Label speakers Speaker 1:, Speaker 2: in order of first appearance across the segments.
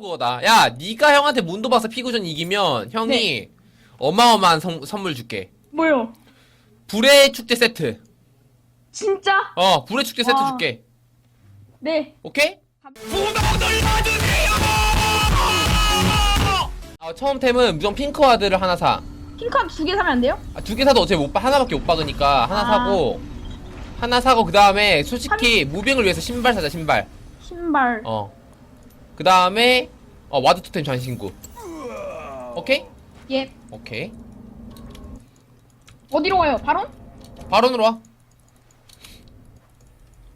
Speaker 1: 그거다. 야, 네가 형한테 문도 봐서 피구전 이기면 형이
Speaker 2: 네.
Speaker 1: 어마어마한 선, 선물 줄게.
Speaker 2: 뭐요?
Speaker 1: 불의 축제 세트.
Speaker 2: 진짜?
Speaker 1: 어, 불의 축제 세트
Speaker 2: 와.
Speaker 1: 줄게.
Speaker 2: 네.
Speaker 1: 오케이? 아, 처음 템은 무조건 핑크 와드를 하나 사.
Speaker 2: 핑크함 두개 사면 안 돼요?
Speaker 1: 아, 두 개 사도 어차피 못 봐. 하나밖에 못 박으니까 하나
Speaker 2: 아.
Speaker 1: 사고 하나 사고 그 다음에 솔직히 무빙을 위해서 신발 사자 신발.
Speaker 2: 신발.
Speaker 1: 어. 그 다음에 어 와드 토템 전신구. 오케이?
Speaker 2: 예.
Speaker 1: 오케이.
Speaker 2: 어디로 가요? 바로?
Speaker 1: 바론으로 와.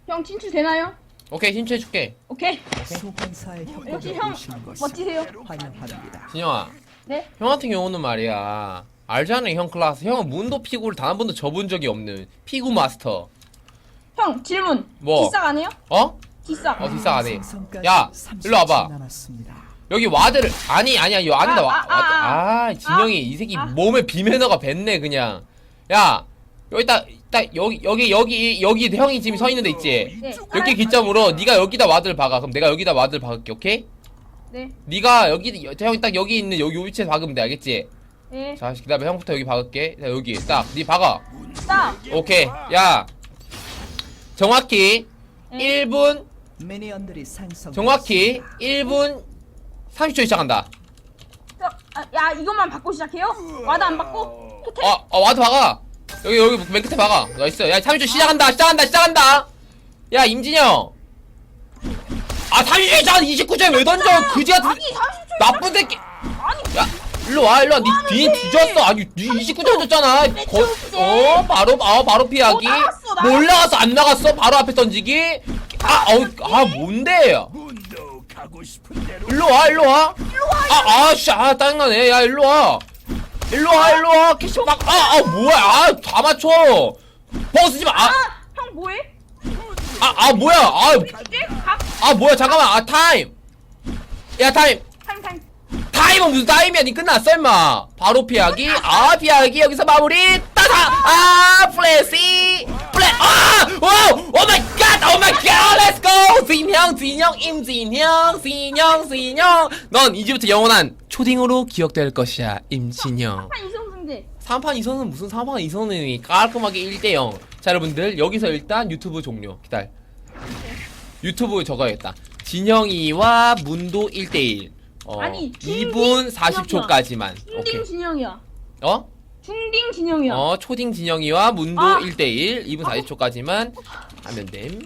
Speaker 2: 형 친추 되나요?
Speaker 1: 오케이 신청해줄게.
Speaker 2: 오케이.
Speaker 3: 소환사의
Speaker 2: 역시
Speaker 3: 협곡에
Speaker 2: 형
Speaker 3: 오신 것을
Speaker 2: 멋지세요.
Speaker 3: 환영합니다.
Speaker 1: 진영아.
Speaker 2: 네.
Speaker 1: 형 같은 경우는 말이야. 알잖아 형 클라스. 형은 문도 피구를 단 한 번도 접은 적이 없는 피구 마스터.
Speaker 2: 형 질문.
Speaker 1: 뭐?
Speaker 2: 뒷싹 안 해요?
Speaker 1: 어?
Speaker 2: 뒷싹.
Speaker 1: 어 뒷사 안 해.
Speaker 3: 생선까지
Speaker 1: 야,
Speaker 3: 30초
Speaker 1: 일로 와봐. 여기 와드를 아니 아니야 이거 아니다
Speaker 2: 아,
Speaker 1: 와,
Speaker 2: 아, 아,
Speaker 1: 와드.
Speaker 2: 아.
Speaker 1: 아, 진영이 이 새끼
Speaker 2: 아.
Speaker 1: 몸에 비매너가 뱄네 그냥 야 여기 딱, 딱 여기 여기 여기 여기 형이 지금 서 있는 데 있지
Speaker 2: 네.
Speaker 1: 여기 기점으로 네가 여기다 와드를 박아 그럼 내가 여기다 와드를 박을게 오케이
Speaker 2: 네.
Speaker 1: 네가 여기 형이 딱 여기 있는 여기 요 위치에 박으면 돼 알겠지
Speaker 2: 네.
Speaker 1: 자 그다음에 형부터 여기 박을게 자 여기 딱 네 박아
Speaker 2: 딱.
Speaker 1: 오케이 야 정확히
Speaker 2: 네.
Speaker 1: 1분
Speaker 3: 미니언들이.
Speaker 1: 정확히 1분 30초에 시작한다
Speaker 2: 저, 아, 야 이것만 받고 시작해요? 와드 안 받고? 호텔?
Speaker 1: 어, 어, 와드 박아. 여기, 여기 맨 끝에 박아. 나이스. 야, 30초 시작한다, 시작한다, 시작한다. 야, 임진영. 아, 30초 시작 29점 왜 던져? 그지 같은,
Speaker 2: 아니 30초.
Speaker 1: 나쁜 새끼.
Speaker 2: 아니.
Speaker 1: 야, 일로 와, 일로 와. 니, 니 뒤졌어. 아니, 니 29점 던졌잖아. 거, 어, 바로, 아, 바로 피하기.
Speaker 2: 어, 나갔어, 나갔어.
Speaker 1: 뭐 올라가서 안 나갔어? 바로 앞에 던지기. 아, 어, 아, 뭔데?
Speaker 4: 문도 가고 싶은 대로
Speaker 1: 일로 와, 일로 와. 아, 아, 씨, 아, 짜증나네. 야, 일로 와. 일로 와, 일로 와. 캐시박. 아, 아, 뭐야. 아, 다 맞춰. 벗으지 마. 아,
Speaker 2: 형 뭐해?
Speaker 1: 아, 아, 뭐야. 아,
Speaker 2: 이제 각
Speaker 1: 아, 뭐야. 잠깐만. 아, 타임. 야, 타임.
Speaker 2: 타임 타임.
Speaker 1: 타임은 무슨 타임이야. 니 끝났어, 임마. 바로 피하기. 아, 피하기. 여기서 마무리. 따다. 아, 플래시. 진형, 임진형, 진형, 진형. 넌 이제부터 영원한 초딩으로 기억될 것이야, 임진형.
Speaker 2: 한 이성 승제.
Speaker 1: 3판 2선은 무슨 3판 2선이 깔끔하게 1대0 자 여러분들 여기서 일단 유튜브 종료 기다려 유튜브 적어야겠다 진영이와 문도 1대1 어,
Speaker 2: 아니,
Speaker 1: 2분
Speaker 2: 중딩
Speaker 1: 40초까지만
Speaker 2: 중딩
Speaker 1: 오케이
Speaker 2: 진영이야.
Speaker 1: 어?
Speaker 2: 중딩 진영이야.
Speaker 1: 어 초딩 진영이와 문도
Speaker 2: 아.
Speaker 1: 1대1 2분 40초까지만 하면 됨